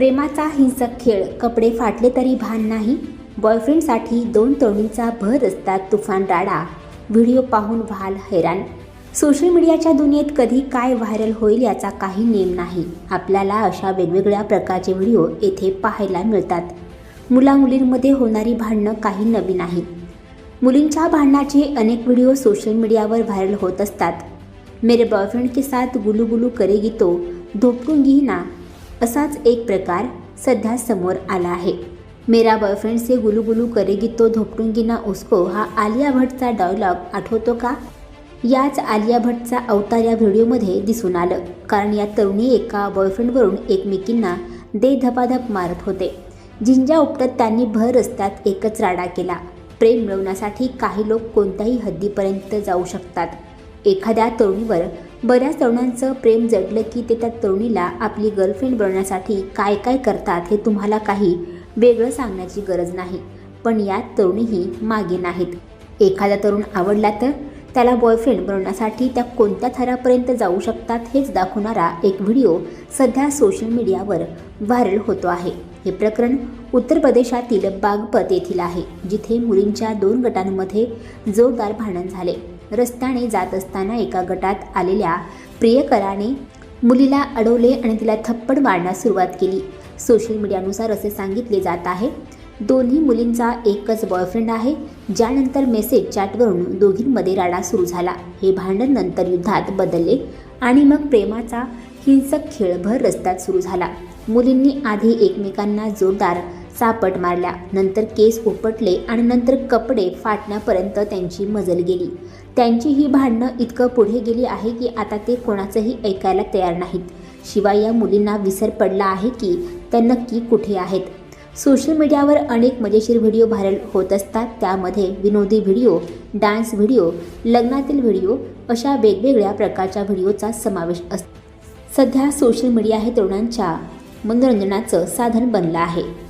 प्रेमाचा हिंसक खेळ. कपडे फाटले तरी भान नाही. बॉयफ्रेंडसाठी दोन तरुणींचा भर असतात तुफान राडा. व्हिडिओ पाहून व्हाल हैराण. सोशल मीडियाच्या दुनियेत कधी काय व्हायरल होईल याचा काही नेम नाही. आपल्याला अशा वेगवेगळ्या प्रकारचे व्हिडिओ येथे पाहायला मिळतात. मुलामुलींमध्ये होणारी भांडणं काही नवी नाही मुलींच्या भांडणाचे अनेक व्हिडिओ सोशल मीडियावर व्हायरल होत असतात. मेरे बॉयफ्रेंड के साथ गुलू गुलू करेगी तो धोपटूंगी ना. असाच एक प्रकार सध्या समोर आला आहे. मेरा बॉयफ्रेंड से गुलू गुलू करेगी तो धोपटूंगी ना उसको हा आलिया भट्टचा डायलॉग आठवतो का? याच आलिया भट्टचा अवतार या व्हिडिओमध्ये दिसून आलं. कारण या तरुणी एका बॉयफ्रेंडवरून एकमेकींना दे धपाधप मारत होते. झिंजा उपटत त्यांनी भर रस्त्यात एकच राडा केला. प्रेम मिळवण्यासाठी काही लोक कोणत्याही हद्दीपर्यंत जाऊ शकतात. एखाद्या तरुणीवर बऱ्याच तरुणांचं प्रेम जडलं की ते त्या तरुणीला आपली गर्लफ्रेंड बनवण्यासाठी काय काय करतात हे तुम्हाला काही वेगळं सांगण्याची गरज नाही. पण यात तरुणीही मागे नाहीत. एखादा तरुण आवडला तर त्याला बॉयफ्रेंड बनवण्यासाठी त्या कोणत्या थरापर्यंत जाऊ शकतात हेच दाखवणारा एक व्हिडिओ सध्या सोशल मीडियावर व्हायरल होतो आहे. हे प्रकरण उत्तर प्रदेशातील बागपत येथील आहे जिथे मुलींच्या दोन गटांमध्ये जोरदार भांडण झाले. रस्त्याने जात असताना एका गटात आलेल्या प्रियकराने मुलीला अडवले आणि तिला थप्पड मारण्यास सुरुवात केली. सोशल मीडियानुसार असे सांगितले जात आहे दोन्ही मुलींचा एकच बॉयफ्रेंड आहे ज्यानंतर मेसेज चॅटवरून दोघींमध्ये राडा सुरू झाला. हे भांडण नंतर युद्धात बदलले आणि मग प्रेमाचा हिंसक खेळभर रस्त्यात सुरू झाला. मुलींनी आधी एकमेकांना जोरदार चापट मारल्या. नंतर केस उपटले आणि नंतर कपडे फाटण्यापर्यंत त्यांची मजल गेली. त्यांची ही भांडणं इतकं पुढे गेली आहे की आता ते कोणाचंही ऐकायला तयार नाहीत. शिवाय या मुलींना विसर पडला आहे की त्या नक्की कुठे आहेत? सोशल मीडियावर अनेक मजेशीर व्हिडिओ व्हायरल होत असतात. त्यामध्ये विनोदी व्हिडिओ डान्स व्हिडिओ लग्नातील व्हिडिओ अशा वेगवेगळ्या प्रकारच्या व्हिडिओचा समावेश असतो. सध्या सोशल मीडिया हे तरुणांच्या मनोरंजनाचं साधन बनलं आहे.